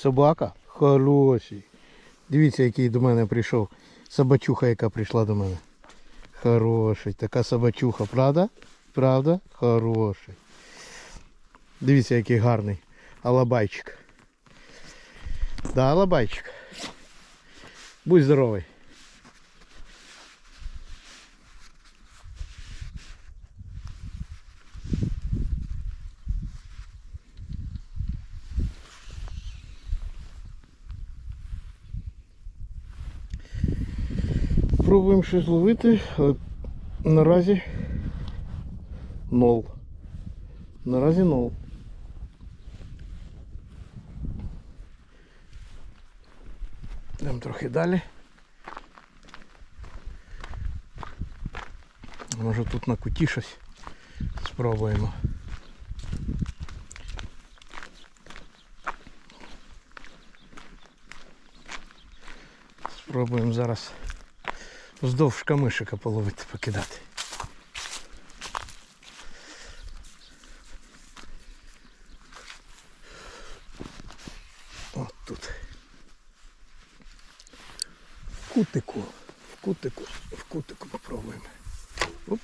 Собака? Хороший. Дивіться, який до мене прийшов. Собачуха, яка прийшла до мене. Хороший. Така собачуха, правда? Правда? Хороший. Дивіться, який гарний. Алабайчик. Да, алабайчик. Будь здоровий. Пробуємо щось ловити, але наразі нол. Наразі нол. Йдемо трохи далі. Може тут на куті щось спробуємо. Спробуємо зараз вздовж камишика половити, покидати. От тут. В кутику. В кутику. В кутику попробуємо. Оп.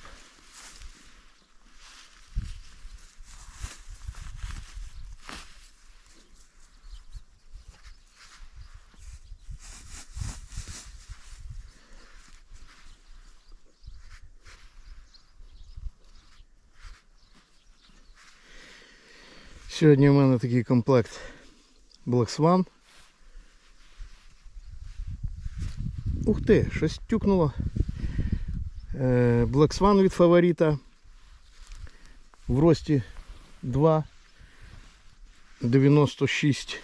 Сьогодні у мене такий комплект Black Swan. Ух ти, щось тюкнуло. Е, Black Swan від фаворита. В рості 2. 96.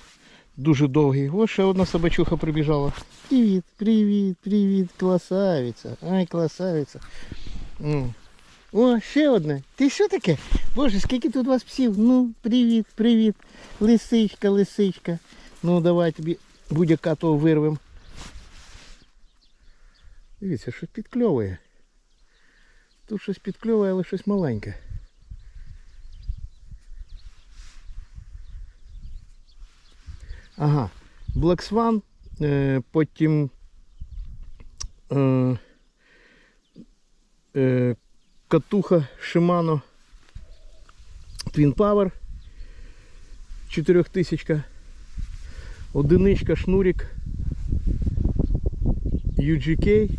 Дуже довгий. Ось ще одна собачуха прибіжала. Привіт, привіт, привіт, красавиця. Ай, красавиця. О, ще одне. Ти що таке? Боже, скільки тут у вас псів? Ну, привіт, привіт. Лисичка, лисичка. Ну, давай тобі будь-яка того вирвем. Дивіться, щось підкльовує. Тут щось підкльовує, але щось маленьке. Ага. Е, потім е, е, катуха Shimano Twin Power 4000 одиничка шнурик UGK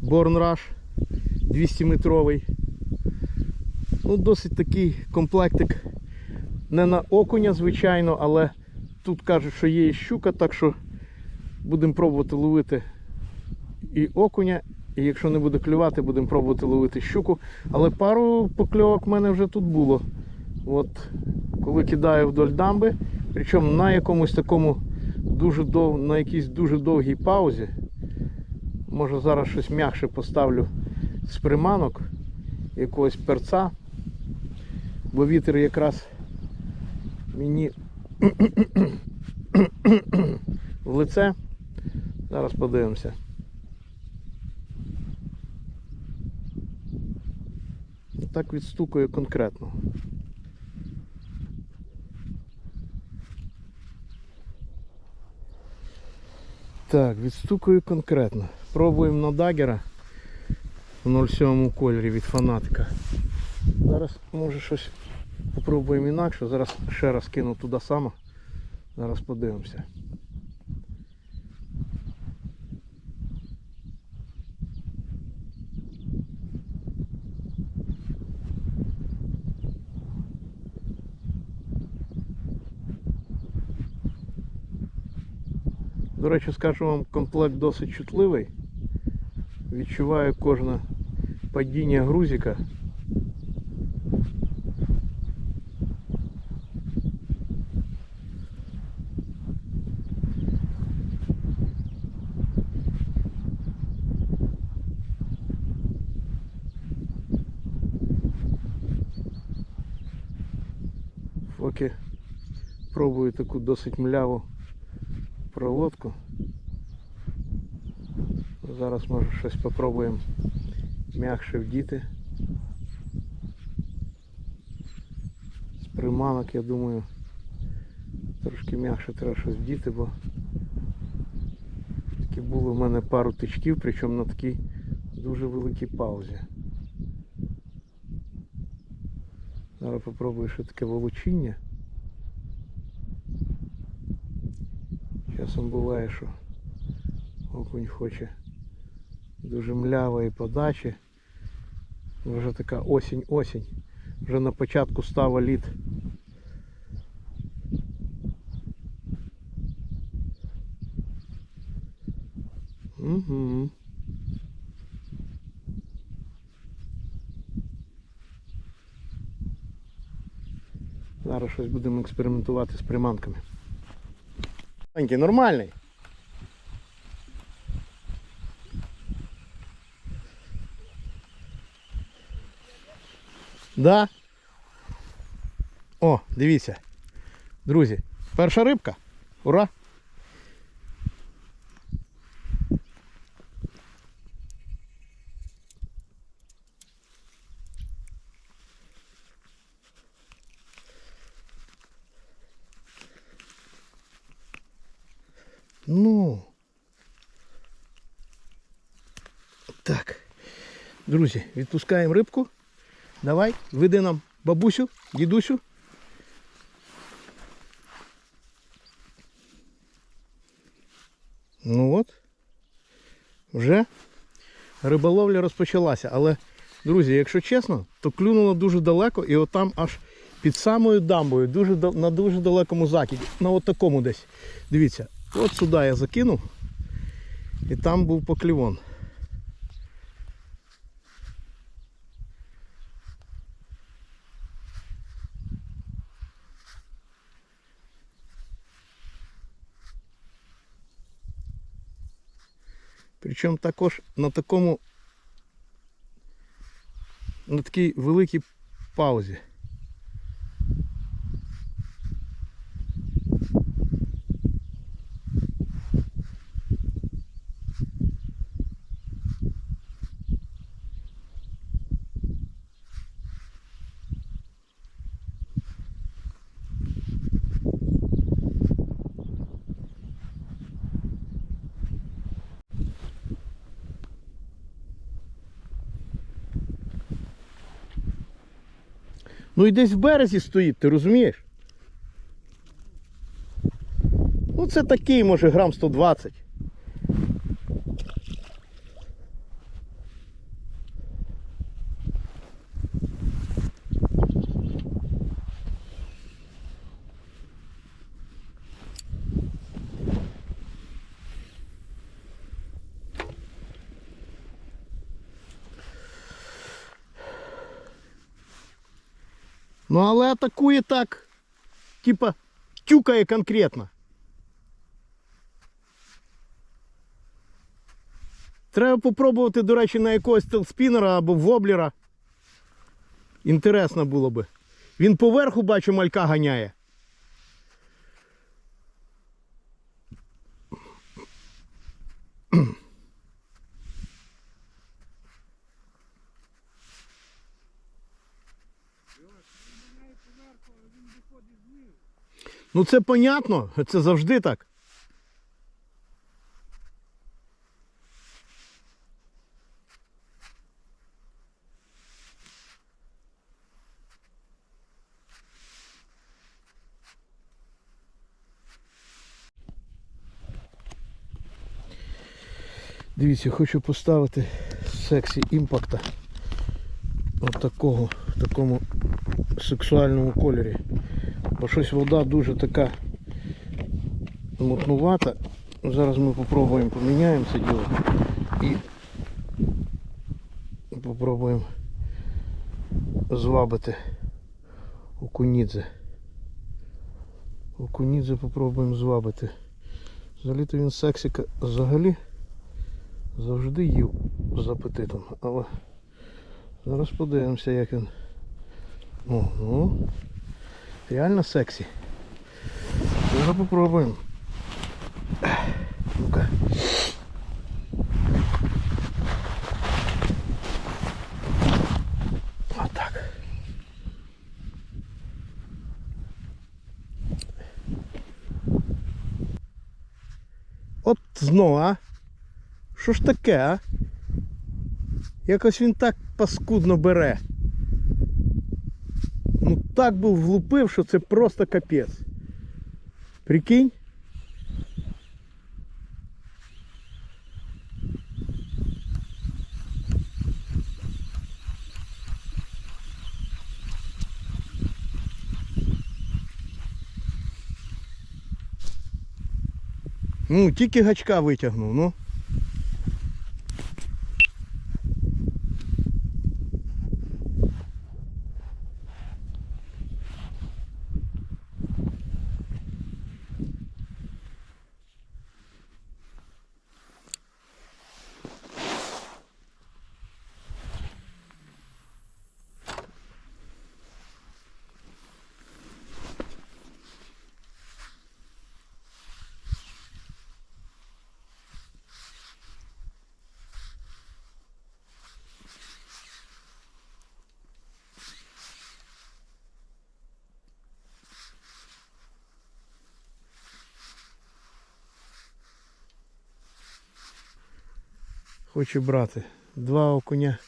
Born Rush 200 метровий. Ну, досить такий комплектик. Не на окуня, звичайно, але тут кажуть, що є і щука, так що будемо пробувати ловити і окуня, і якщо не буде клювати, будемо пробувати ловити щуку. Але пару покльовок в мене вже тут було. От, коли кидаю вдоль дамби, причому на якомусь такому дуже дов... на якійсь дуже довгій паузі. Може зараз щось м'якше поставлю з приманок, якогось перца, бо вітер якраз мені в лице. Зараз подивимося. Так відстукує конкретно. Так, відстукую конкретно. Пробуємо на дагера в 07 кольорі від фанатика. Зараз може щось попробуємо інакше. Зараз ще раз кину туди само. Зараз подивимося. До речі, скажу вам, комплект досить чутливий. Відчуваю кожне падіння грузика. Поки пробую таку досить мляву проводку. Зараз може щось попробуємо м'якше вдіти. З приманок, я думаю, Трошки м'якше треба щось вдіти, бо такі було в мене пару тичків, причому на такій дуже великій паузі. Зараз попробую ще таке волочіння. Часом буває, що окунь хоче дуже млявої подачі. Вже така осінь-осінь. Вже на початку става лід. Угу. Зараз щось будемо експериментувати з приманками. Нормальний. Да? О, дивіться. Друзі, перша рибка. Ура! Ну. Так. Друзі, відпускаємо рибку. Давай, веди нам бабусю, дідусю. Ну от. Вже риболовля розпочалася. Але, друзі, якщо чесно, то клюнуло дуже далеко і отам аж під самою дамбою, дуже, на дуже далекому закиді. На от десь. Дивіться, от сюди я закинув. І там був поклівон. Причому також на такому на такій великій паузі. Ну і десь в березі стоїть, ти розумієш? Ну це такий, може, грам 120. Ну але атакує так, типа, тюкає конкретно. Треба попробувати, до речі, на якогось телспінера або воблера. Інтересно було би. Він поверху, бачу, малька ганяє. Ну це понятно, це завжди так. Дивіться, хочу поставити сексі імпакта. От такого, в такому сексуальному кольорі. Бо щось вода дуже така мутнувата. Зараз ми попробуємо поміняємо це діло і попробуємо звабити окунідзе. Окунідзе попробуємо звабити. Взагалі-то він сексіка взагалі завжди їв з апетитом, але зараз подивимося як він. О, ну. Реально сексі. Зараз попробуємо. Ну-ка. Отак. От знову? Що ж таке, а? Якось він так паскудно бере. Так був влупив, що це просто капець. Прикинь? Ну, тільки гачка витягнув, ну. Хоче брати. Два окуня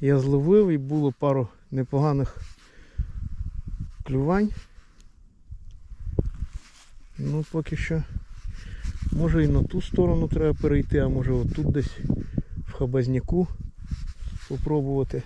я зловив і було пару непоганих клювань. Ну поки що. Може і на ту сторону треба перейти, а може отут десь в хабазняку попробувати.